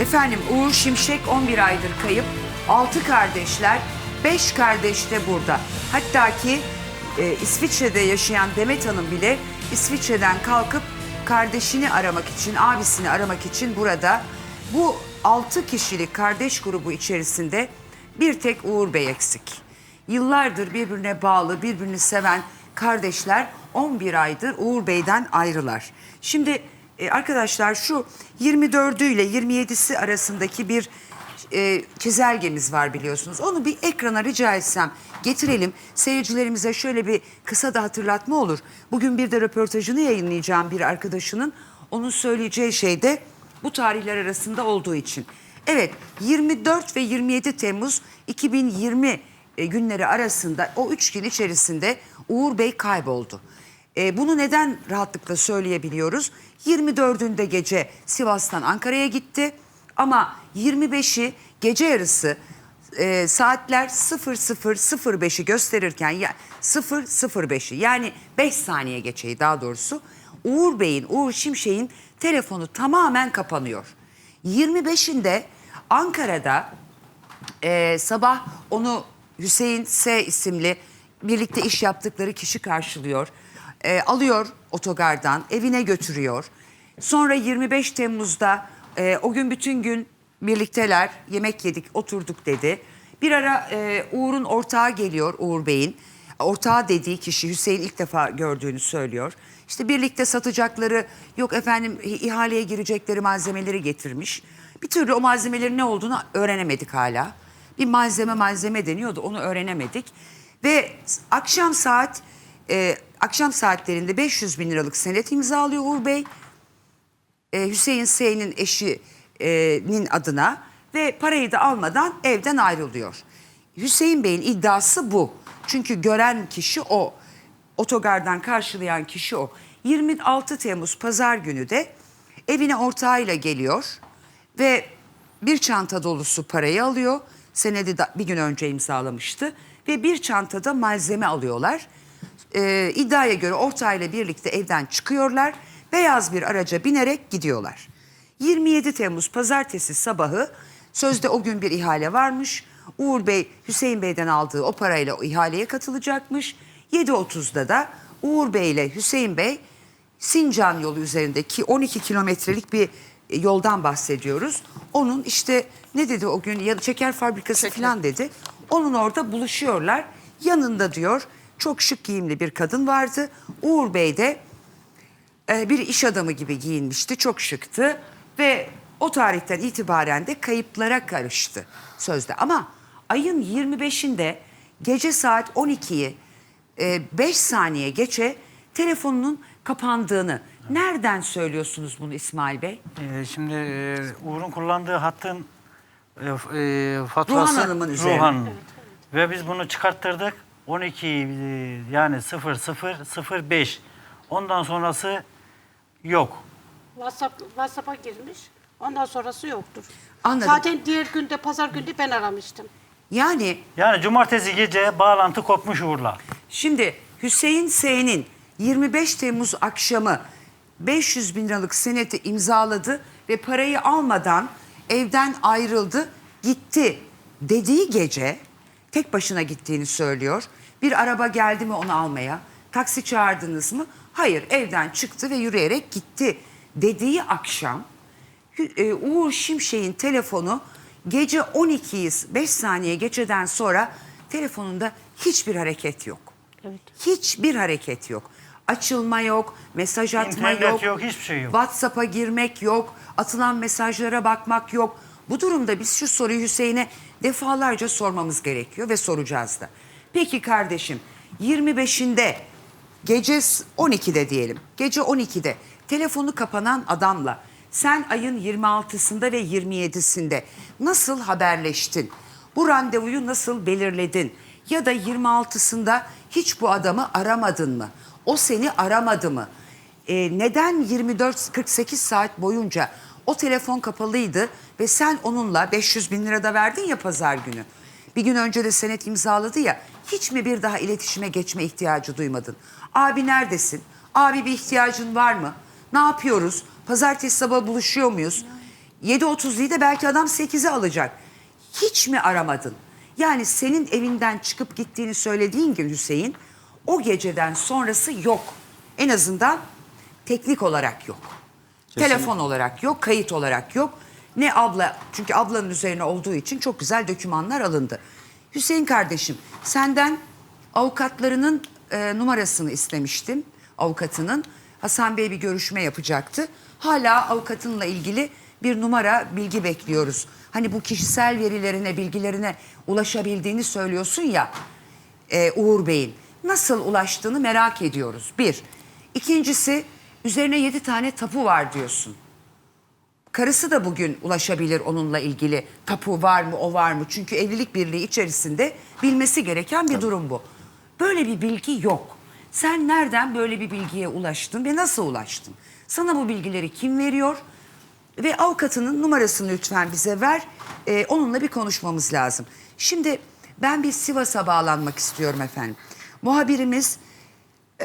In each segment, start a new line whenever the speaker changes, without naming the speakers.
Efendim Uğur Şimşek 11 aydır kayıp. 6 kardeşler, 5 kardeş de burada. Hatta ki e, İsviçre'de yaşayan Demet Hanım bile İsviçre'den kalkıp kardeşini aramak için, abisini aramak için burada. Bu 6 kişilik kardeş grubu içerisinde bir tek Uğur Bey eksik. Yıllardır birbirine bağlı, birbirini seven kardeşler 11 aydır Uğur Bey'den ayrılar. Şimdi e, arkadaşlar şu 24'ü ile 27'si arasındaki bir e, çizelgemiz var biliyorsunuz. Onu bir ekrana rica etsem getirelim. Seyircilerimize şöyle bir kısa da hatırlatma olur. Bugün bir de röportajını yayınlayacağım bir arkadaşının. Onun söyleyeceği şey de bu tarihler arasında olduğu için. Evet 24 ve 27 Temmuz 2020 e, günleri arasında o üç gün içerisinde Uğur Bey kayboldu. E, bunu neden rahatlıkla söyleyebiliyoruz? 24'ünde gece Sivas'tan Ankara'ya gitti ama 25'i gece yarısı e, saatler 00.05'i gösterirken ya 0.05'i yani 5 saniye geçeyi daha doğrusu Uğur Bey'in, Uğur Şimşek'in telefonu tamamen kapanıyor. 25'inde Ankara'da ee, sabah onu Hüseyin S isimli birlikte iş yaptıkları kişi karşılıyor. Ee, alıyor otogardan evine götürüyor. Sonra 25 Temmuz'da e, o gün bütün gün birlikteler yemek yedik oturduk dedi. Bir ara e, Uğur'un ortağı geliyor Uğur Bey'in. Ortağı dediği kişi Hüseyin ilk defa gördüğünü söylüyor. İşte birlikte satacakları yok efendim ihaleye girecekleri malzemeleri getirmiş. Bir türlü o malzemelerin ne olduğunu öğrenemedik hala. Bir malzeme malzeme deniyordu onu öğrenemedik. Ve akşam saat e, akşam saatlerinde 500 bin liralık senet imzalıyor Uğur Bey. E, Hüseyin Sey'nin eşinin adına ve parayı da almadan evden ayrılıyor. Hüseyin Bey'in iddiası bu. Çünkü gören kişi o. Otogardan karşılayan kişi o. 26 Temmuz pazar günü de evine ortağıyla geliyor ve bir çanta dolusu parayı alıyor. Senedi bir gün önce imzalamıştı ve bir çantada malzeme alıyorlar. Ee, iddiaya göre ortağıyla birlikte evden çıkıyorlar. Beyaz bir araca binerek gidiyorlar. 27 Temmuz pazartesi sabahı sözde o gün bir ihale varmış. Uğur Bey Hüseyin Bey'den aldığı o parayla o ihaleye katılacakmış. 7.30'da da Uğur Bey ile Hüseyin Bey Sincan yolu üzerindeki 12 kilometrelik bir e, yoldan bahsediyoruz. Onun işte ne dedi o gün ya şeker fabrikası falan dedi. Onun orada buluşuyorlar. Yanında diyor çok şık giyimli bir kadın vardı. Uğur Bey de e, bir iş adamı gibi giyinmişti. Çok şıktı ve o tarihten itibaren de kayıplara karıştı sözde. Ama ayın 25'inde gece saat 12'yi 5 saniye geçe telefonunun kapandığını nereden söylüyorsunuz bunu İsmail Bey?
Ee, şimdi e, Uğur'un kullandığı hattın e, e, faturası
Ruhan Hanım'ın üzerine.
Ve biz bunu çıkarttırdık. 12 e, yani 0005. Ondan sonrası yok.
WhatsApp, WhatsApp'a girmiş. Ondan sonrası yoktur.
Anladım.
Zaten diğer günde, pazar günde ben aramıştım.
Yani
Yani cumartesi gece bağlantı kopmuş Uğur'la.
Şimdi Hüseyin S'nin 25 Temmuz akşamı 500 bin liralık seneti imzaladı ve parayı almadan evden ayrıldı, gitti dediği gece tek başına gittiğini söylüyor. Bir araba geldi mi onu almaya? Taksi çağırdınız mı? Hayır evden çıktı ve yürüyerek gitti dediği akşam e, Uğur Şimşek'in telefonu gece 12'yi 5 saniye geçeden sonra telefonunda hiçbir hareket yok.
Evet.
Hiçbir hareket yok. Açılma yok, mesaj atma
İnternet
yok.
yok, hiçbir şey yok.
WhatsApp'a girmek yok, atılan mesajlara bakmak yok. Bu durumda biz şu soruyu Hüseyin'e defalarca sormamız gerekiyor ve soracağız da. Peki kardeşim 25'inde gece s- 12'de diyelim. Gece 12'de telefonu kapanan adamla sen ayın 26'sında ve 27'sinde nasıl haberleştin? Bu randevuyu nasıl belirledin? Ya da 26'sında hiç bu adamı aramadın mı? O seni aramadı mı? Ee, neden 24-48 saat boyunca o telefon kapalıydı ve sen onunla 500 bin lira da verdin ya pazar günü. Bir gün önce de senet imzaladı ya hiç mi bir daha iletişime geçme ihtiyacı duymadın? Abi neredesin? Abi bir ihtiyacın var mı? Ne yapıyoruz? Pazartesi sabah buluşuyor muyuz? 7.30'luyu da belki adam 8'e alacak. Hiç mi aramadın? Yani senin evinden çıkıp gittiğini söylediğin gün Hüseyin o geceden sonrası yok. En azından teknik olarak yok. Telefon olarak yok, kayıt olarak yok. Ne abla, çünkü ablanın üzerine olduğu için çok güzel dokümanlar alındı. Hüseyin kardeşim, senden avukatlarının e, numarasını istemiştim. Avukatının. Hasan Bey bir görüşme yapacaktı. Hala avukatınla ilgili bir numara bilgi bekliyoruz. Hani bu kişisel verilerine, bilgilerine ulaşabildiğini söylüyorsun ya e, Uğur Bey'in. Nasıl ulaştığını merak ediyoruz. Bir. İkincisi üzerine yedi tane tapu var diyorsun. Karısı da bugün ulaşabilir onunla ilgili tapu var mı o var mı? Çünkü evlilik birliği içerisinde bilmesi gereken bir durum bu. Böyle bir bilgi yok. Sen nereden böyle bir bilgiye ulaştın ve nasıl ulaştın? Sana bu bilgileri kim veriyor? Ve avukatının numarasını lütfen bize ver. Ee, onunla bir konuşmamız lazım. Şimdi ben bir Sivas'a bağlanmak istiyorum efendim. Muhabirimiz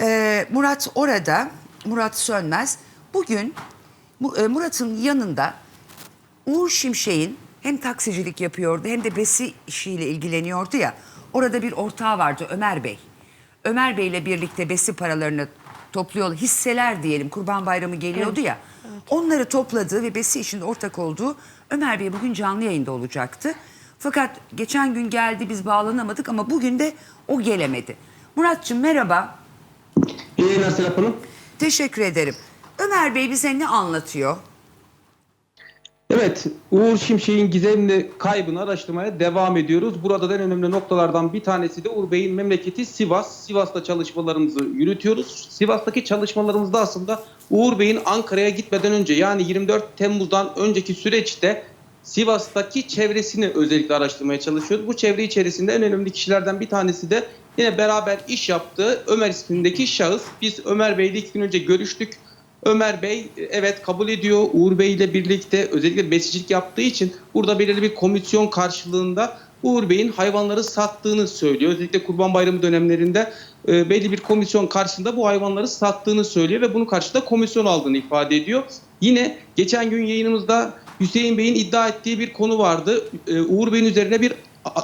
ee, Murat orada, Murat Sönmez. Bugün e, Murat'ın yanında Uğur Şimşek'in hem taksicilik yapıyordu hem de besi işiyle ilgileniyordu ya. Orada bir ortağı vardı Ömer Bey. Ömer Bey ile birlikte besi paralarını topluyor, hisseler diyelim Kurban Bayramı geliyordu ya. Onları topladığı ve besi işinde ortak olduğu Ömer Bey bugün canlı yayında olacaktı. Fakat geçen gün geldi biz bağlanamadık ama bugün de o gelemedi. Muratçım merhaba.
İyi Serap Hanım.
Teşekkür ederim. Ömer Bey bize ne anlatıyor?
Evet, Uğur Şimşek'in gizemli kaybını araştırmaya devam ediyoruz. Burada da en önemli noktalardan bir tanesi de Uğur Bey'in memleketi Sivas. Sivas'ta çalışmalarımızı yürütüyoruz. Sivas'taki çalışmalarımızda aslında Uğur Bey'in Ankara'ya gitmeden önce yani 24 Temmuz'dan önceki süreçte Sivas'taki çevresini özellikle araştırmaya çalışıyoruz. Bu çevre içerisinde en önemli kişilerden bir tanesi de yine beraber iş yaptığı Ömer ismindeki şahıs. Biz Ömer Bey'le iki gün önce görüştük. Ömer Bey evet kabul ediyor. Uğur Bey ile birlikte özellikle besicilik yaptığı için burada belirli bir komisyon karşılığında Uğur Bey'in hayvanları sattığını söylüyor. Özellikle Kurban Bayramı dönemlerinde e, belli bir komisyon karşısında bu hayvanları sattığını söylüyor ve bunun karşılığında komisyon aldığını ifade ediyor. Yine geçen gün yayınımızda Hüseyin Bey'in iddia ettiği bir konu vardı. E, Uğur Bey'in üzerine bir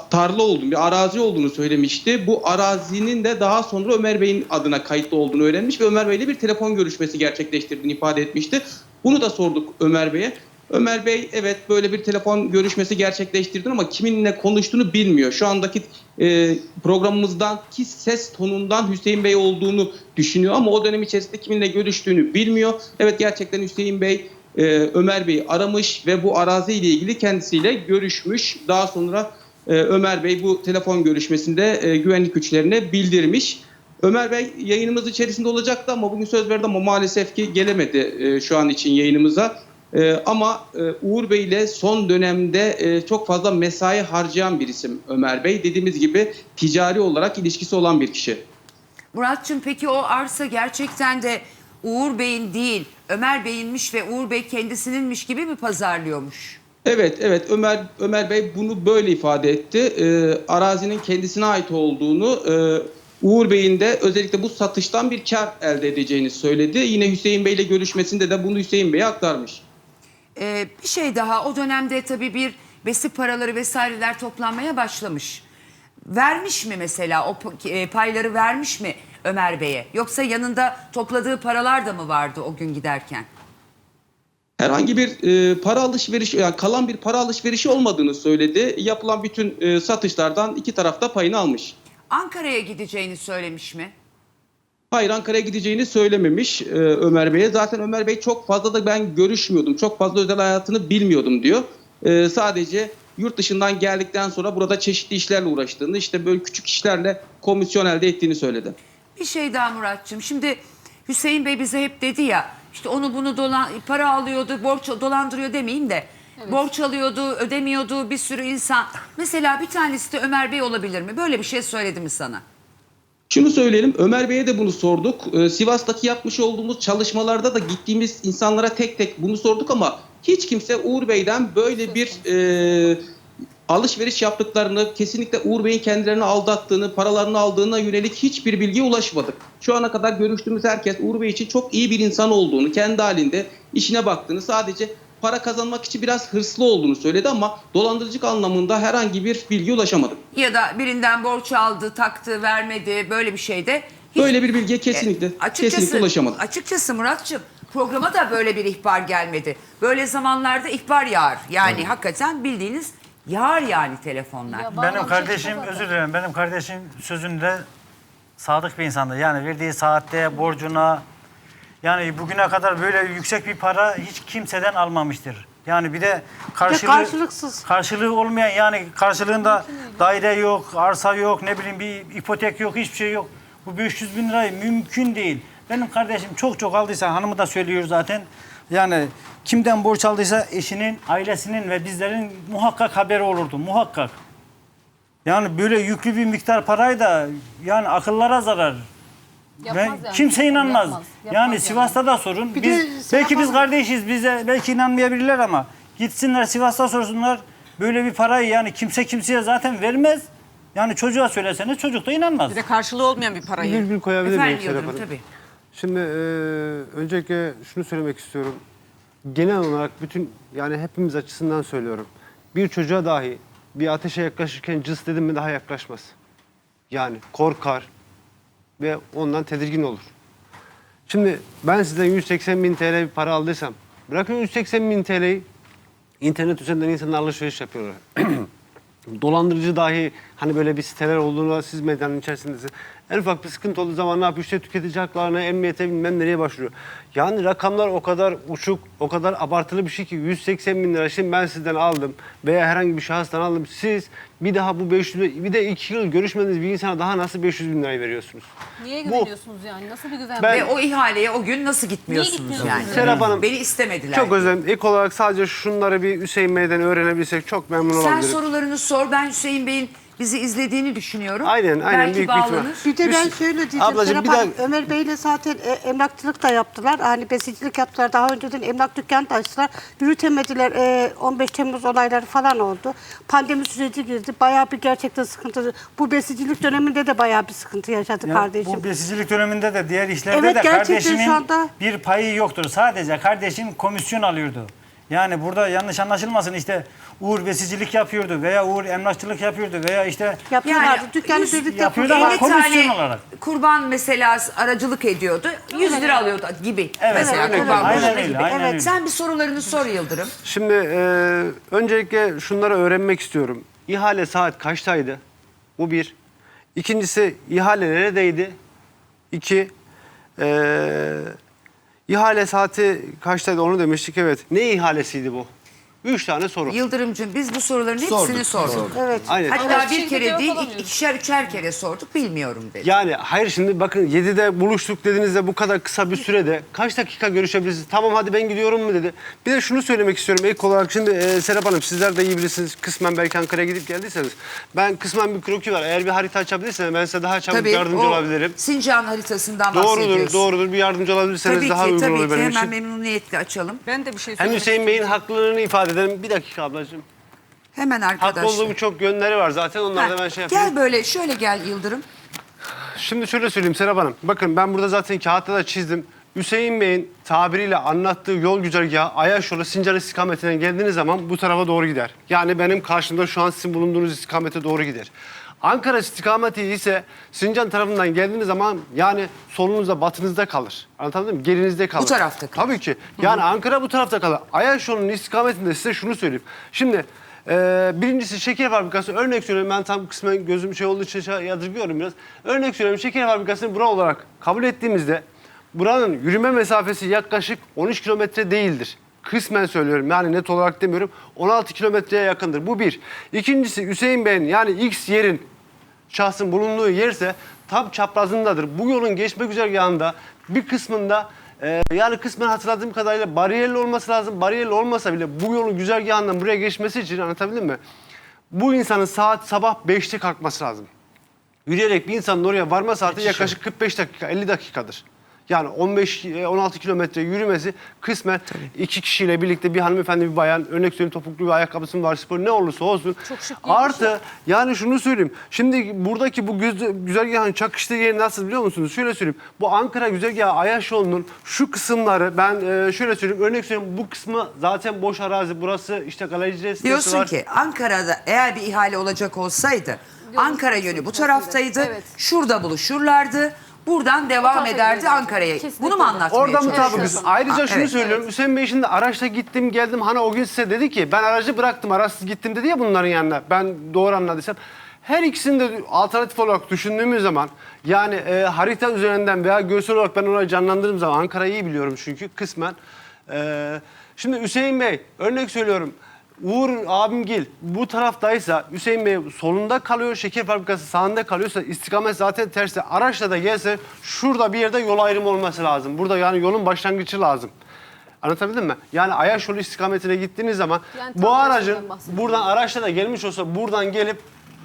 tarla olduğunu, bir arazi olduğunu söylemişti. Bu arazinin de daha sonra Ömer Bey'in adına kayıtlı olduğunu öğrenmiş ve Ömer Bey'le bir telefon görüşmesi gerçekleştirdiğini ifade etmişti. Bunu da sorduk Ömer Bey'e. Ömer Bey evet böyle bir telefon görüşmesi gerçekleştirdi ama kiminle konuştuğunu bilmiyor. Şu andaki e, programımızdaki ses tonundan Hüseyin Bey olduğunu düşünüyor ama o dönem içerisinde kiminle görüştüğünü bilmiyor. Evet gerçekten Hüseyin Bey e, Ömer Bey'i aramış ve bu arazi ile ilgili kendisiyle görüşmüş. Daha sonra Ömer Bey bu telefon görüşmesinde e, güvenlik güçlerine bildirmiş. Ömer Bey yayınımız içerisinde olacaktı ama bugün söz verdi ama maalesef ki gelemedi e, şu an için yayınımıza. E, ama Uğur Bey ile son dönemde çok fazla mesai harcayan bir isim Ömer Bey. Dediğimiz gibi ticari olarak ilişkisi olan bir kişi.
Muratçım peki o arsa gerçekten de Uğur Bey'in değil Ömer Bey'inmiş ve Uğur Bey kendisininmiş gibi mi pazarlıyormuş?
Evet, evet Ömer Ömer Bey bunu böyle ifade etti. Ee, arazinin kendisine ait olduğunu, e, Uğur Bey'in de özellikle bu satıştan bir kar elde edeceğini söyledi. Yine Hüseyin Bey ile görüşmesinde de bunu Hüseyin Bey'e aktarmış.
Ee, bir şey daha o dönemde tabii bir besi paraları vesaireler toplanmaya başlamış. Vermiş mi mesela o e, payları vermiş mi Ömer Bey'e? Yoksa yanında topladığı paralar da mı vardı o gün giderken?
Herhangi bir e, para alışverişi, yani kalan bir para alışverişi olmadığını söyledi. Yapılan bütün e, satışlardan iki tarafta payını almış.
Ankara'ya gideceğini söylemiş mi?
Hayır Ankara'ya gideceğini söylememiş e, Ömer Bey'e. Zaten Ömer Bey çok fazla da ben görüşmüyordum. Çok fazla özel hayatını bilmiyordum diyor. E, sadece yurt dışından geldikten sonra burada çeşitli işlerle uğraştığını, işte böyle küçük işlerle komisyon elde ettiğini söyledi.
Bir şey daha Muratçım. Şimdi Hüseyin Bey bize hep dedi ya işte onu bunu dolan, para alıyordu, borç dolandırıyor demeyeyim de. Borç alıyordu, ödemiyordu bir sürü insan. Mesela bir tanesi de Ömer Bey olabilir mi? Böyle bir şey söyledi mi sana?
Şunu söyleyelim, Ömer Bey'e de bunu sorduk. Ee, Sivas'taki yapmış olduğumuz çalışmalarda da gittiğimiz insanlara tek tek bunu sorduk ama hiç kimse Uğur Bey'den böyle bir e, alışveriş yaptıklarını, kesinlikle Uğur Bey'in kendilerini aldattığını, paralarını aldığına yönelik hiçbir bilgiye ulaşmadık. Şu ana kadar görüştüğümüz herkes Uğur Bey için çok iyi bir insan olduğunu, kendi halinde işine baktığını, sadece para kazanmak için biraz hırslı olduğunu söyledi ama dolandırıcılık anlamında herhangi bir bilgi ulaşamadım.
Ya da birinden borç aldı, taktı, vermedi böyle bir şeyde. hiç-
Böyle bir bilgiye kesinlikle
E, açıkçası,
kesinlikle ulaşamadım.
Açıkçası Muratçım programa da böyle bir ihbar gelmedi. Böyle zamanlarda ihbar yağar. Yani hakikaten bildiğiniz yağar yani telefonlar.
Ya
Benim kardeşim özür dilerim. Benim kardeşim sözünde sadık bir insandı. Yani verdiği saatte borcuna yani bugüne kadar böyle yüksek bir para hiç kimseden almamıştır. Yani bir de karşılığı,
karşılıksız.
karşılığı olmayan yani karşılığında daire yok, arsa yok, ne bileyim bir ipotek yok, hiçbir şey yok. Bu 500 bin lirayı mümkün değil. Benim kardeşim çok çok aldıysa hanımı da söylüyor zaten. Yani kimden borç aldıysa eşinin, ailesinin ve bizlerin muhakkak haberi olurdu. Muhakkak. Yani böyle yüklü bir miktar parayı da yani akıllara zarar.
Yapmaz
Ben
yani.
kimse inanmaz.
Yapmaz, yapmaz
yani
yani.
Sivas'ta da sorun.
Bir
biz
de
belki biz kardeşiz. Bize belki inanmayabilirler ama gitsinler Sivas'ta sorsunlar. Böyle bir parayı yani kimse kimseye zaten vermez. Yani çocuğa söyleseniz çocuk da inanmaz.
Bir de karşılığı olmayan bir parayı.
Virgül koyabilir miyim
Efendim tabii.
Şimdi e, öncelikle şunu söylemek istiyorum. Genel olarak bütün yani hepimiz açısından söylüyorum. Bir çocuğa dahi bir ateşe yaklaşırken cız dedim mi daha yaklaşmaz. Yani korkar ve ondan tedirgin olur. Şimdi ben sizden 180 bin TL bir para aldıysam bırakın 180 bin TL'yi internet üzerinden insanlar alışveriş yapıyorlar. dolandırıcı dahi hani böyle bir siteler olduğunu siz medyanın içerisindesiniz. En ufak bir sıkıntı olduğu zaman ne yapıyor? İşte tüketici haklarına, emniyete bilmem nereye başvuruyor. Yani rakamlar o kadar uçuk, o kadar abartılı bir şey ki 180 bin lira şimdi ben sizden aldım veya herhangi bir şahıstan aldım. Siz bir daha bu 500 bin- bir de 2 yıl görüşmediğiniz bir insana daha nasıl 500 bin lirayı veriyorsunuz?
Niye
Bu-
güveniyorsunuz yani? Nasıl bir güven?
Ben-
Ve o ihaleye o gün nasıl gitmiyorsunuz
gitmiyorsunuz
yani?
Serap Hanım,
Beni istemediler.
Çok özlem. İlk olarak sadece şunları bir Hüseyin Bey'den öğrenebilsek çok memnun
Sen
olabilirim.
sorularını sor. Ben Hüseyin Bey'in bizi izlediğini düşünüyorum.
Aynen, aynen.
Belki
Büyük bir ihtimal.
bağlanır.
Bir de ben şöyle diyeceğim.
Ablacığım,
Serap
bir
Hanım,
dakika.
Ömer Bey'le zaten e, emlakçılık da yaptılar. Hani besicilik yaptılar. Daha önceden emlak dükkanı da açtılar. Yürütemediler. E, 15 Temmuz olayları falan oldu. Pandemi süreci girdi. Bayağı bir gerçekten sıkıntı. Bu besicilik döneminde de bayağı bir sıkıntı yaşadı
Ya
kardeşim.
Bu besicilik döneminde de diğer işlerde
Evet,
de
gerçekten
kardeşinin
şu anda-
bir payı yoktur. Sadece kardeşim komisyon alıyordu. Yani burada yanlış anlaşılmasın işte Uğur besicilik yapıyordu veya Uğur emlakçılık yapıyordu veya işte
Yapıyorlardı.
Yani
Dükkanı
yüz
birlikte
yapıyordu ama
50
kurdular.
komisyon
tane
olarak.
kurban mesela aracılık ediyordu. 100 lira alıyordu gibi. mesela
evet,
kurban
aynen
boşuna
öyle,
gibi.
aynen
evet. Sen bir sorularını sor Yıldırım.
Şimdi e, öncelikle şunları öğrenmek istiyorum. İhale saat kaçtaydı? Bu bir. İkincisi ihale neredeydi? İki. E, ihale saati kaçtaydı onu demiştik evet. Ne ihalesiydi bu? Üç tane soru.
Yıldırımcığım biz bu soruların hepsini sorduk.
Evet.
Aynen.
Hatta
Ama
bir
şimdi
kere
cevap
değil
alamıyoruz.
ikişer üçer kere sorduk bilmiyorum dedi.
Yani hayır şimdi bakın 7'de buluştuk dediğinizde bu kadar kısa bir sürede kaç dakika görüşebilirsiniz? Tamam hadi ben gidiyorum mu dedi. Bir de şunu söylemek istiyorum ilk olarak şimdi e, Serap Hanım sizler de iyi bilirsiniz. Kısmen belki Ankara'ya gidip geldiyseniz. Ben kısmen bir kroki var. Eğer bir harita açabilirseniz ben size daha çabuk
Tabii
yardımcı
o
olabilirim.
Sincan haritasından
Doğrudur,
bahsediyorsun.
doğrudur. Bir yardımcı olabilirseniz
Tabii
daha
ki
uygun
tabii
olur
ki
benim
hemen
için.
memnuniyetle açalım.
Ben de bir şey
Hem
söylemek
Hüseyin Bey'in haklılığını ifade edelim. Bir dakika ablacığım.
Hemen
Haklı
arkadaşlar.
olduğum çok yönleri var zaten. Onları da ben şey yapayım.
Gel böyle şöyle gel Yıldırım.
Şimdi şöyle söyleyeyim Serap Hanım. Bakın ben burada zaten kağıtta da çizdim. Hüseyin Bey'in tabiriyle anlattığı yol güzergahı Ayaş yolu Sincar istikametinden geldiğiniz zaman bu tarafa doğru gider. Yani benim karşımda şu an sizin bulunduğunuz istikamete doğru gider. Ankara istikameti ise Sincan tarafından geldiğiniz zaman yani solunuzda batınızda kalır. Anlatabildim mi? Gerinizde kalır.
tarafta kalır.
Tabii ki. Yani Ankara bu tarafta kalır. Ayaş yolunun istikametinde size şunu söyleyeyim. Şimdi e, birincisi şeker fabrikası. Örnek söylüyorum ben tam kısmen gözüm şey olduğu için şey yadırgıyorum biraz. Örnek söylüyorum şeker fabrikasını bura olarak kabul ettiğimizde buranın yürüme mesafesi yaklaşık 13 kilometre değildir. Kısmen söylüyorum yani net olarak demiyorum. 16 kilometreye yakındır. Bu bir. İkincisi Hüseyin Bey'in yani X yerin şahsın bulunduğu yerse tam çaprazındadır. Bu yolun geçme güzergahında bir kısmında e, yani kısmen hatırladığım kadarıyla bariyerli olması lazım. Bariyerli olmasa bile bu yolun güzergahından buraya geçmesi için anlatabildim mi? Bu insanın saat sabah 5'te kalkması lazım. Yürüyerek bir insanın oraya varma saati yaklaşık 45 dakika, 50 dakikadır. Yani 15-16 kilometre yürümesi kısmen iki kişiyle birlikte bir hanımefendi bir bayan örnek söyleyeyim topuklu bir ayakkabısı mı var spor ne olursa olsun.
Çok şık
Artı yani şunu söyleyeyim. Şimdi buradaki bu güz- güzergahın çakıştığı yeri nasıl biliyor musunuz? Şöyle söyleyeyim. Bu Ankara güzergahı Ayaş yolunun şu kısımları ben e, şöyle söyleyeyim. Örnek söyleyeyim bu kısmı zaten boş arazi. Burası işte galerici sitesi
Diyorsun
var.
ki Ankara'da eğer bir ihale olacak olsaydı Ankara yönü bu taraftaydı.
Evet.
Şurada buluşurlardı. Buradan devam ederdi. Ankara'ya. Bunu mu anlatmaya
Orada
çalışıyorsun?
mutabıkız.
Evet.
Ayrıca
Ha,
şunu
evet.
söylüyorum. Hüseyin Bey şimdi araçta gittim geldim. Hani o gün size dedi ki ben aracı bıraktım araçsız gittim dedi ya bunların yanına. Ben doğru anladıysam. Her ikisini de alternatif olarak düşündüğümüz zaman yani e, harita üzerinden veya görsel olarak ben orayı canlandırdığım zaman Ankara'yı iyi biliyorum çünkü kısmen. E, şimdi Hüseyin Bey örnek söylüyorum. Uğur abimgil bu taraftaysa Hüseyin Bey solunda kalıyor, şeker fabrikası sağında kalıyorsa istikamet zaten tersi. Araçla da gelse şurada bir yerde yol ayrımı olması lazım. Burada yani yolun başlangıcı lazım. Anlatabildim mi? Yani Ayaş yolu istikametine gittiğiniz zaman
Yani tam
bu aracın
bahsediyorum.
buradan araçla da gelmiş olsa buradan gelip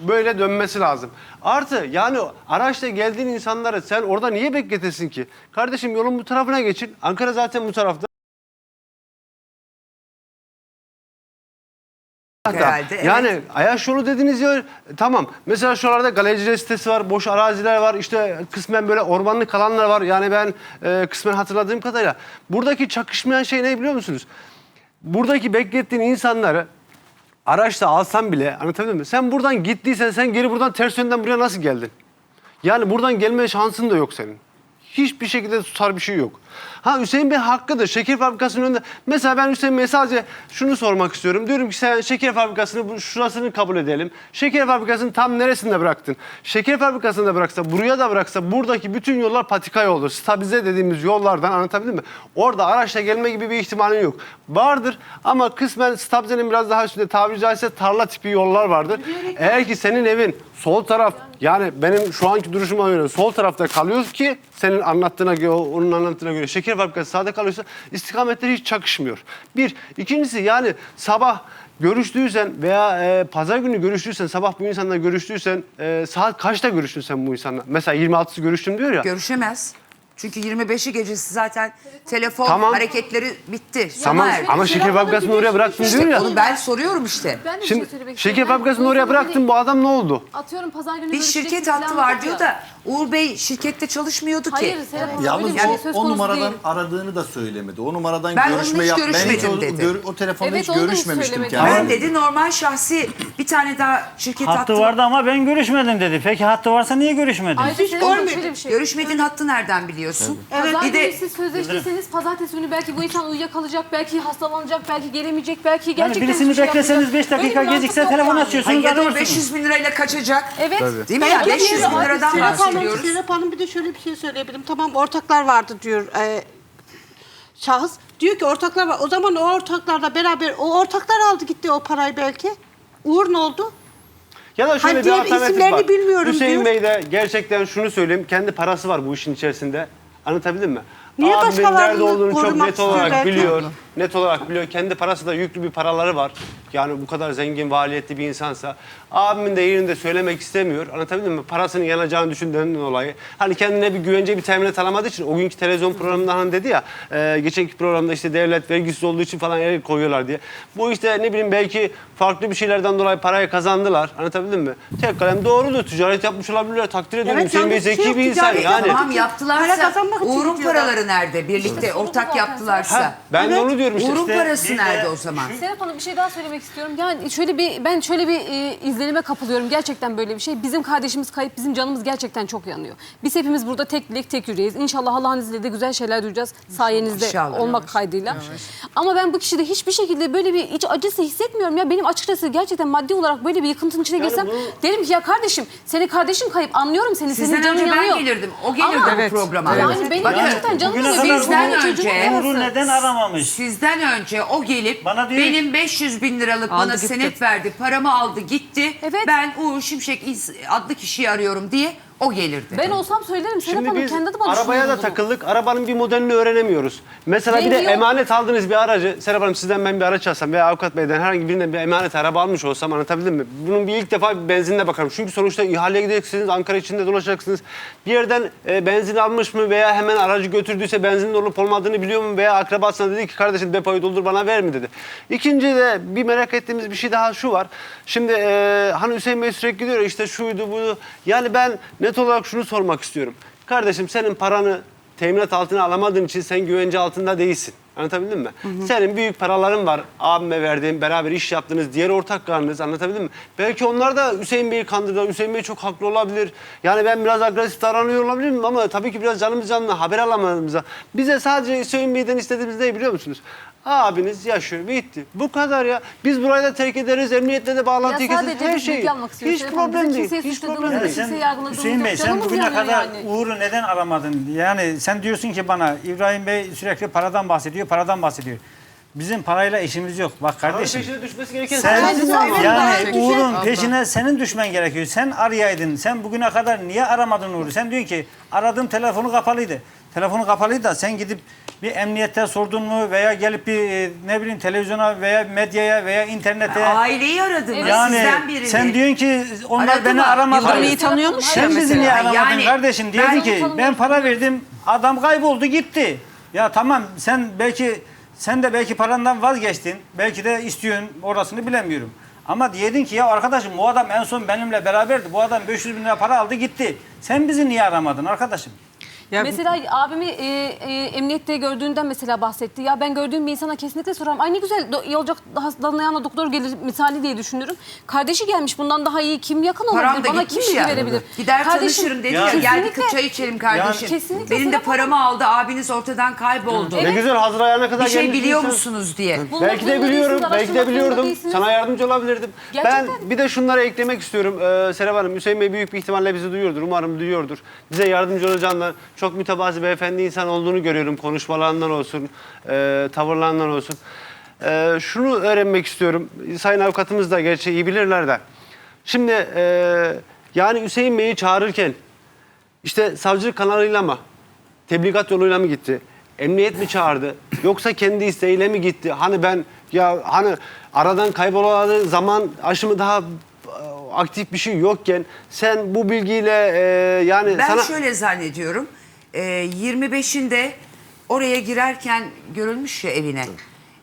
böyle dönmesi lazım. Artı yani araçla geldiğin insanları sen orada niye bekletesin ki? Kardeşim yolun bu tarafına geçin. Ankara zaten bu tarafta.
Herhalde, evet.
Yani Ayaş yolu dediğiniz yer tamam. Mesela şuralarda galericiler sitesi var, boş araziler var. işte kısmen böyle ormanlık alanlar var. Yani ben e, kısmen hatırladığım kadarıyla. Buradaki çakışmayan şey ne biliyor musunuz? Buradaki beklettiğin insanları araçla alsan bile anlatabildim mi? Sen buradan gittiysen sen geri buradan ters yönden buraya nasıl geldin? Yani buradan gelme şansın da yok senin. Hiçbir şekilde tutar bir şey yok. Ha Hüseyin Bey hakkıdır. Şeker fabrikasının önünde. Mesela ben Hüseyin Bey'e sadece şunu sormak istiyorum. Diyorum ki sen şeker fabrikasını bu- şurasını kabul edelim. Şeker fabrikasını tam neresinde bıraktın? Şeker fabrikasını da bıraksa, buraya da bıraksa buradaki bütün yollar patika yoldur. Stabilize dediğimiz yollardan anlatabildim mi? Orada araçla gelme gibi bir ihtimalin yok. Vardır ama kısmen stabilizenin biraz daha üstünde tabiri caizse tarla tipi yollar vardır. Eğer ki senin evin sol taraf yani benim şu anki duruşuma göre sol tarafta kalıyoruz ki senin anlattığına göre, onun anlattığına göre şeker fabrikası sağda kalıyorsa istikametleri hiç çakışmıyor. Bir. ikincisi yani sabah görüştüysen veya e, pazar günü görüştüysen, sabah bu insanla görüştüysen e, saat kaçta görüştün sen bu insanla? Mesela 26'sı görüştüm diyor ya.
Görüşemez. Çünkü 25'i gecesi zaten telefon
Tamam.
hareketleri bitti. sona
Tamam
erdi.
ama şeker fabrikasını oraya bıraktın
İşte
diyor ya.
onu ben soruyorum işte.
Ben de bir
Şimdi
şey
şeker.
Ben
fabrikasını oraya bıraktın bu adam ne oldu?
Atıyorum pazar günü
Bir şirket
falan
hattı var diyor da Uğur Bey şirkette çalışmıyordu ki.
Hayır Serap Hanım
Yalnız
öyle bir şey
o,
söz
o
konusu
numaradan
değil.
aradığını da söylemedi. O numaradan
Ben
görüşme
onunla hiç
yap. Ben hiç
görüşmedim
o,
dedi.
gör- o telefonda
Evet,
hiç
onu da hiç
görüşmemiştim
söylemedi.
Ben dedi normal şahsi bir tane daha şirket hattı,
Hattı vardı ama ben görüşmedim dedi. Peki hattı varsa niye görüşmedin?
Ayrıca
Hiç
Serap Hanım
görmedim.
şöyle bir şey.
Görüşmediğin hattı nereden biliyorsun?
Pazar
Bir
günü
de
siz sözleştiyseniz pazartesi günü belki bu insan uyuyakalacak, belki hastalanacak, belki gelemeyecek, belki gerçekten
birisini
hiçbir şey
bekleseniz
yapmayacak.
beş dakika
Böyle bir
gecikse
mantık yok
telefon
yani.
açıyorsun.
Hayır, ya da
arıyorsunuz.
500 bin lirayla kaçacak.
Evet.
Değil mi? Yani 500 bin liradan
Serap
Bahsediyoruz.
Serap Hanım bir de şöyle bir şey söyleyebilirim. Tamam ortaklar vardı diyor e, şahıs. Diyor ki ortaklar var. O zaman o ortaklarla beraber o ortaklar aldı gitti o parayı belki. Uğur ne oldu?
Ya da şöyle
Hani
bir
diğer
alternatif
isimlerini
var.
bilmiyorum
Hüseyin
diyor.
Bey de gerçekten şunu söyleyeyim. Kendi parası var bu işin içerisinde. Anlatabildim mi?
Niye
Abimin
başkalarını
nerede olduğunu çok
korumak
net olarak
belki?
biliyor. Net olarak biliyor. Kendi parası da yüklü bir paraları var. Yani bu kadar zengin, valiyetli bir insansa. Abimin de yerinde söylemek istemiyor. Anlatabildim mi? Parasının yanacağını düşündüğünden dolayı. Hani kendine bir güvence, bir teminat alamadığı için o günkü televizyon programında hani dedi ya e, geçenki programda işte devlet vergisiz olduğu için falan el koyuyorlar diye. Bu işte ne bileyim belki farklı bir şeylerden dolayı parayı kazandılar. Anlatabildim mi? Tek kalem doğrudur. Ticaret yapmış olabilirler. Takdir ediyorum.
Evet,
Hüseyin Bey
şey
zeki
yok.
bir insan yani.
Tamam yaptılarsa
kazanmak için
Uğur'un paraları nerede? Birlikte ortak yaptılarsa.
Ha, ben de onu diyorum işte.
Uğur'un parası
bir de
nerede o zaman?
Serap Hanım bir şey daha söylemek istiyorum. Yani şöyle bir ben şöyle bir e, izlenime kapılıyorum. Gerçekten böyle bir şey. Bizim kardeşimiz kayıp, bizim canımız gerçekten çok yanıyor. Biz hepimiz burada tek dilek tek yüreğiz. İnşallah Allah'ın izniyle de güzel şeyler duyacağız sayenizde
İnşallah.
olmak kaydıyla. Ama ben bu kişide hiçbir şekilde böyle bir iç acısı hissetmiyorum ya. Benim açıkçası gerçekten maddi olarak böyle bir yıkıntının içine girsem derim ki ya kardeşim senin kardeşin kayıp anlıyorum seni.
Sizden
senin canın
önce ben
yanıyor.
gelirdim. O gelirdi
Ama-
bu programa.
Yani benim
Bakın,
gerçekten canım
Bugüne
yanıyor.
kadar
bizden önce-.
Uğur'u neden aramamış?
Sizden önce o gelip
Bana diyor-
benim 500 bin liralık
Aldı
bana
gitti.
senet verdi, paramı aldı gitti.
Evet.
Ben Uğur Şimşek İz- adlı kişiyi arıyorum diye O gelirdi.
Ben olsam söylerim Serap
Şimdi
Hanım.
biz
Kendi adıma
arabaya da
düşünüyorum bunu.
takıldık. Arabanın bir modelini öğrenemiyoruz. Mesela bir
Rengi
de
yok.
emanet aldığınız bir aracı, Serap Hanım sizden ben bir araç alsam veya avukat beyden herhangi birinden bir emanet araba almış olsam anlatabildim mi? Bunun bir ilk defa bir benzinine bakarım. Çünkü sonuçta ihaleye gideceksiniz, Ankara içinde dolaşacaksınız. Bir yerden e, benzin almış mı veya hemen aracı götürdüyse benzinin olup olmadığını biliyor mu? Veya akrabasına dedi ki kardeşim depoyu doldur bana ver mi dedi. İkinci de bir merak ettiğimiz bir şey daha şu var. Şimdi e, hani Hüseyin Bey sürekli diyor ya, işte şuydu buydu. Yani ben net olarak şunu sormak istiyorum. Kardeşim senin paranı teminat altına alamadığın için sen güvence altında değilsin. Anlatabildim mi? Senin büyük paraların var. Abime verdiğin, beraber iş yaptığınız diğer ortaklarınız anlatabildim mi? Belki onlar da Hüseyin Bey'i kandırdılar. Hüseyin Bey çok haklı olabilir. Yani ben biraz agresif davranıyor olabilirim ama tabii ki biraz canımız canına haber alamadığımızda. Bize sadece Hüseyin Bey'den istediğimiz ne biliyor musunuz? Abiniz yaşıyor, bitti. Bu kadar ya. Biz burayı da terk ederiz, emniyetle de bağlantıyı
Ya
keseriz,
sadece
her
biz
şeyi.
almak istiyoruz.
Hiç problem değil,
kimseyi
hiç
suçladığımız
problem değil.
Kimse
sen,
yargıladığımız
Hüseyin
yok.
Bey sen
Canımız
bugüne
yanıyor
kadar
yani.
Uğur'u neden aramadın? Yani sen diyorsun ki bana İbrahim Bey sürekli paradan bahsediyor, paradan bahsediyor. Bizim parayla işimiz yok. Bak kardeşim.
peşine düşmesi gereken
Sen
ama.
yani Uğur'un peşine senin düşmen gerekiyor. Sen arayaydın. Sen bugüne kadar niye aramadın Uğur'u? Sen diyorsun ki aradım telefonu kapalıydı. Telefonu kapalıydı da sen gidip bir emniyette sordun mu veya gelip bir e, ne bileyim televizyona veya medyaya veya internete
Aileyi aradınız
yani
sizden birini.
sen diyorsun ki onlar
Aradı
beni
mı?
aramadı.
Yıldırım
iyi tanıyormuş ya
Sen bizi
mesela.
niye aramadın
Yani
kardeşim? Diyordun ki ben para verdim adam kayboldu gitti. Ya tamam sen belki sen de belki parandan vazgeçtin. Belki de istiyorsun orasını bilemiyorum. Ama diyedin ki ya arkadaşım bu adam en son benimle beraberdi. Bu adam 500 bin lira para aldı gitti. Sen bizi niye aramadın arkadaşım?
Ya
Mesela abimi e, e, emniyette gördüğünden mesela bahsetti. Ya ben gördüğüm bir insana kesinlikle sorarım. Ay ne güzel do- iyi olacak hastalanana doktor gelir misali diye düşünürüm. Kardeşi gelmiş bundan daha iyi kim yakın olabilir?
Param da
Bana kim
gitmiş
bilgi verebilir?
Gider
Kardeşim-
tanışırım dedi
Ya-
ya. Gel bir
Kesinlikle.
çay içelim kardeşim.
Kesinlikle
Benim de
Serap
paramı aldı. Abiniz ortadan kayboldu.
Ne güzel hazır ayağına kadar
Bir şey
gelmiş
biliyor
insan.
musunuz diye.
Bulmak
Belki de
zorunda
biliyorum,
değilsiniz,
belki de
araştırmak zorunda
biliyordum.
değilsiniz.
Sana yardımcı olabilirdim.
Gerçekten.
Ben bir de şunları eklemek istiyorum. Ee, Serap Hanım, Hüseyin Bey büyük bir ihtimalle bizi duyuyordur. Umarım duyuyordur. Bize yardımcı olacağından çok mütevazi beyefendi insan olduğunu görüyorum. Konuşmalarından olsun, e, tavırlarından olsun. E, şunu öğrenmek istiyorum. Sayın avukatımız da gerçi iyi bilirler de. Şimdi e, yani Hüseyin Bey'i çağırırken işte savcılık kanalıyla mı? Tebligat yoluyla mı gitti? Emniyet mi çağırdı? Yoksa kendi isteğiyle mi gitti? Hani ben ya hani aradan kaybolalı zaman aşımı daha e, aktif bir şey yokken sen bu bilgiyle e, yani
Ben
sana
şöyle zannediyorum. E, 25'inde oraya girerken görülmüş ya evine.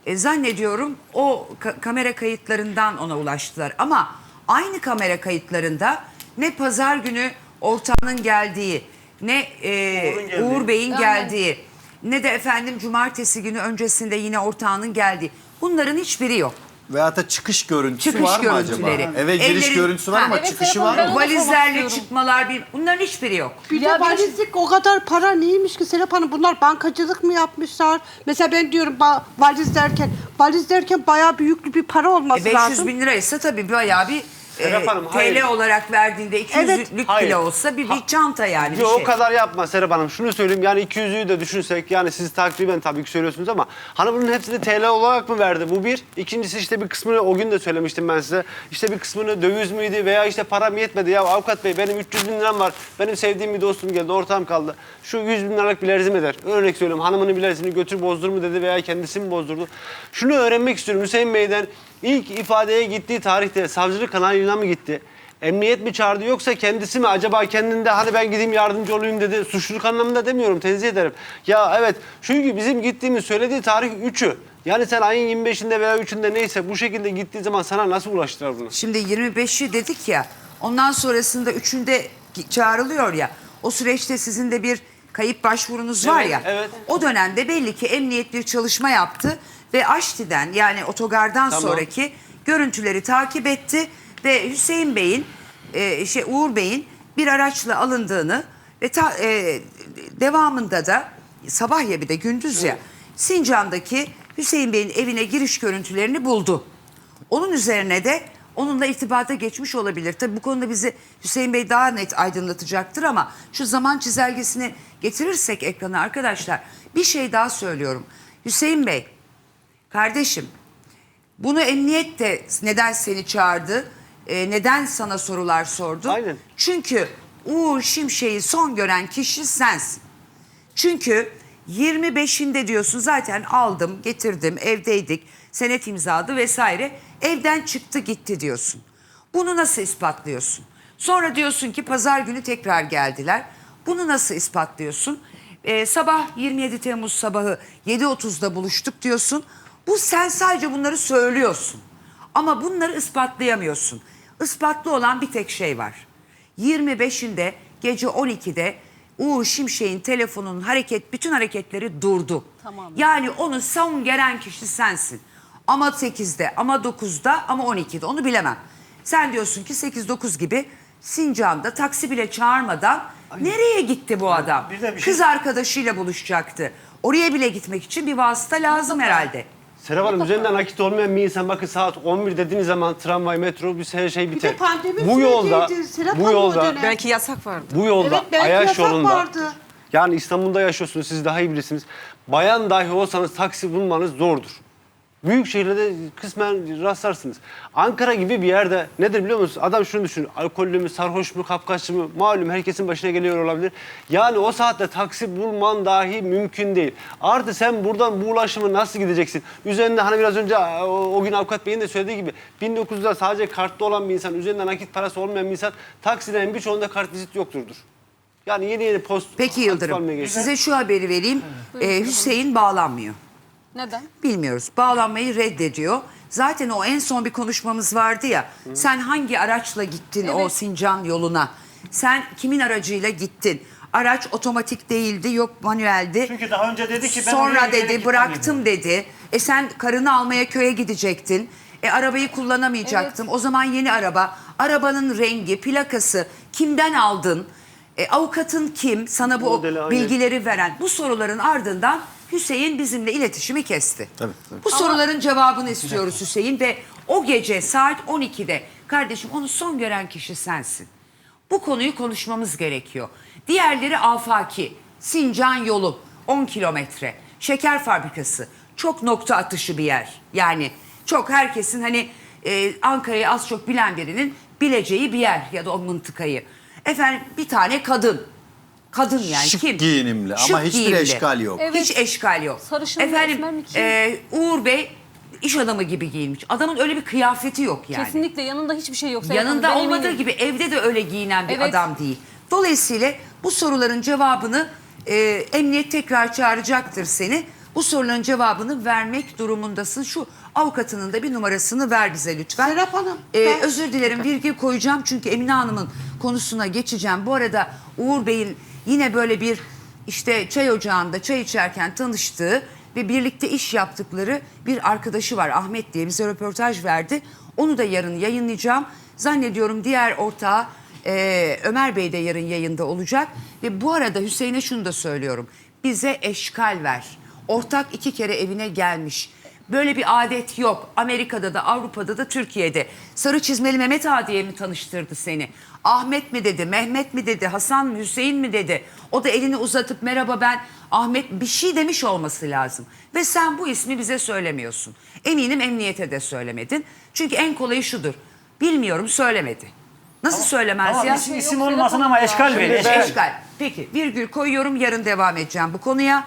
E, zannediyorum o ka- kamera kayıtlarından ona ulaştılar. Ama aynı kamera kayıtlarında ne pazar günü ortağının geldiği, ne e,
Uğur'un geldiği.
Uğur Bey'in
Aynen.
geldiği, ne de efendim cumartesi günü öncesinde yine ortağının geldiği. Bunların hiçbiri yok.
Veyahut da çıkış görüntüsü
Çıkış
var mı acaba?
görüntüleri.
Eve giriş
Elleri-
görüntüsü var
Ha,
ama
evet,
çıkışı var mı?
Valizlerle
istiyorum.
çıkmalar, bir, bunların hiçbiri yok.
Bir
Ya
de
ben-
valizlik o kadar para neymiş ki Serap Hanım? Bunlar bankacılık mı yapmışlar? Mesela ben diyorum ba- valiz derken, valiz derken bayağı büyüklü bir para olması
E 500
lazım.
bin liraysa tabii bayağı bir
Serap Hanım,
TL
hayır.
olarak verdiğinde 200'lük
Evet.
Hayır.
bile olsa bir, bir çanta yani bir
Yok,
şey.
o kadar yapma Serap Hanım. Şunu söyleyeyim yani 200'ü de düşünsek yani siz takriben tabii ki söylüyorsunuz ama hani bunun hepsini TL olarak mı verdi? Bu bir. İkincisi işte bir kısmını o gün de söylemiştim ben size. İşte bir kısmını döviz müydü veya işte param yetmedi. Ya avukat bey benim 300 bin liram var. Benim sevdiğim bir dostum geldi ortağım kaldı. Şu 100 bin liralık bilerzim eder. Örnek söylüyorum hanımının bilerzini götür bozdur mu dedi veya kendisi mi bozdurdu? Şunu öğrenmek istiyorum Hüseyin Bey'den ilk ifadeye gittiği tarihte savcılık kanalına mı gitti? Emniyet mi çağırdı yoksa kendisi mi acaba kendinde hadi ben gideyim yardımcı olayım dedi. Suçluluk anlamında demiyorum tenzih ederim. Ya evet çünkü bizim gittiğimiz söylediği tarih 3'ü. Yani sen ayın 25'inde veya 3'ünde neyse bu şekilde gittiği zaman sana nasıl ulaştılar bunu?
Şimdi 25'i dedik ya ondan sonrasında 3'ünde gi- çağrılıyor ya o süreçte sizin de bir kayıp başvurunuz var
Evet,
ya.
evet.
O dönemde belli ki emniyet bir çalışma yaptı ve Aşti'den yani otogardan
Tamam.
sonraki görüntüleri takip etti ve Hüseyin Bey'in e, şey Uğur Bey'in bir araçla alındığını ve ta- e, devamında da sabah ya bir de gündüz ya Sincan'daki Hüseyin Bey'in evine giriş görüntülerini buldu. Onun üzerine de onunla irtibata geçmiş olabilir. Tabii bu konuda bizi Hüseyin Bey daha net aydınlatacaktır ama şu zaman çizelgesini getirirsek ekrana arkadaşlar bir şey daha söylüyorum. Hüseyin Bey, kardeşim bunu emniyet de neden seni çağırdı, e, neden sana sorular sordu?
Aynen.
Çünkü Uğur Şimşek'i son gören kişi sensin. Çünkü 25'inde diyorsun zaten aldım, getirdim, evdeydik, senet imzadı vesaire. Evden çıktı gitti diyorsun. Bunu nasıl ispatlıyorsun? Sonra diyorsun ki pazar günü tekrar geldiler. Bunu nasıl ispatlıyorsun? Ee, sabah 27 Temmuz sabahı 7.30'da buluştuk diyorsun. Bu sen sadece bunları söylüyorsun. Ama bunları ispatlayamıyorsun. Ispatlı olan bir tek şey var. 25'inde gece 12'de Uğur Şimşek'in telefonunun hareket bütün hareketleri durdu.
Tamam.
Yani onu son gelen kişi sensin. Ama 8'de ama 9'da ama 12'de onu bilemem. Sen diyorsun ki 8-9 gibi Sincan'da taksi bile çağırmadan nereye gitti bu adam?
bir de bir şey-
Kız arkadaşıyla buluşacaktı. Oraya bile gitmek için bir vasıta lazım herhalde.
Serap Hanım üzerinden nakit olmayan bir insan bakın saat 11 dediğiniz zaman tramvay, metrobüs her şey biter.
de pandemi
bu yolda,
süreciydi Serap
bu
Hanım o
yolda,
dönem.
Belki yasak vardı.
bu yolda
Evet, belki
Ayaş
yasak
yolunda.
vardı.
Yani İstanbul'da yaşıyorsunuz siz daha iyi bilirsiniz. Bayan dahi olsanız taksi bulmanız zordur. Büyük şehirlerde kısmen rastlarsınız. Ankara gibi bir yerde nedir biliyor musunuz? Adam şunu düşün. Alkollü mü, sarhoş mu, kapkaççı mı? Malum herkesin başına geliyor olabilir. Yani o saatte taksi bulman dahi mümkün değil. Artı sen buradan bu ulaşımı nasıl gideceksin? Üzerinde hani biraz önce o, o gün avukat beyin de söylediği gibi 1900'de sadece kartlı olan bir insan, üzerinde nakit parası olmayan bir insan taksilerin birçoğunda kart vizit yokturdur. Yani yeni yeni post
Peki Yıldırım size şu haberi vereyim. Ee, Hüseyin bağlanmıyor.
Neden?
Bilmiyoruz. Bağlanmayı reddediyor. Zaten o en son bir konuşmamız vardı ya. Sen hangi araçla gittin o
Evet.
Sincan yoluna? Sen kimin aracıyla gittin? Araç otomatik değildi, yok manueldi.
Çünkü daha önce dedi ki ben
Sonra dedi bıraktım dedi. E sen karını almaya köye gidecektin. E arabayı kullanamayacaktım. O zaman yeni araba. Arabanın rengi, plakası kimden aldın? E, avukatın kim? Sana bu
Modeli
bilgileri veren. Bu soruların ardından Hüseyin bizimle iletişimi kesti.
Tabii, tabii.
Bu soruların cevabını istiyoruz Hüseyin ve o gece saat 12'de kardeşim onu son gören kişi sensin. Bu konuyu konuşmamız gerekiyor. Diğerleri afaki, Sincan yolu 10 kilometre, şeker fabrikası çok nokta atışı bir yer. Yani çok herkesin hani e, Ankara'yı az çok bilen birinin bileceği bir yer ya da o mıntıkayı. Efendim bir tane kadın. Kadın yani
Şık
kim?
giyinimli ama hiçbir eşkal yok.
Evet.
Hiç eşkal yok.
Sarışın mı,
Efendim
esmer mi, kim?
e, Uğur Bey iş adamı gibi giyinmiş. Adamın öyle bir kıyafeti yok yani.
Kesinlikle yanında hiçbir şey yok. Serap Hanım,
Yanında
ben
olmadığı
eminim.
gibi evde de öyle giyinen bir
Evet.
adam değil. Dolayısıyla bu soruların cevabını e, emniyet tekrar çağıracaktır seni. Bu soruların cevabını vermek durumundasın. Şu avukatının da bir numarasını ver bize lütfen.
Serap Hanım,
E,
ben-
özür dilerim virgül koyacağım çünkü Emine Hanım'ın konusuna geçeceğim. Bu arada Uğur Bey'in yine böyle bir işte çay ocağında çay içerken tanıştığı ve birlikte iş yaptıkları bir arkadaşı var Ahmet diye bize röportaj verdi. Onu da yarın yayınlayacağım. Zannediyorum diğer ortağı e, Ömer Bey de yarın yayında olacak. Ve bu arada Hüseyin'e şunu da söylüyorum. Bize eşkal ver. Ortak iki kere evine gelmiş. Böyle bir adet yok. Amerika'da da Avrupa'da da Türkiye'de. Sarı çizmeli Mehmet Ağa diye mi tanıştırdı seni? Ahmet mi dedi, Mehmet mi dedi, Hasan mı, Hüseyin mi dedi? O da elini uzatıp merhaba ben Ahmet bir şey demiş olması lazım. Ve sen bu ismi bize söylemiyorsun. Eminim emniyete de söylemedin. Çünkü en kolayı şudur. Bilmiyorum söylemedi. Nasıl söylemez
Tamam
ya?
isim, isim olmasın ama eşkal verir.
Eşkal. Peki virgül koyuyorum yarın devam edeceğim bu konuya.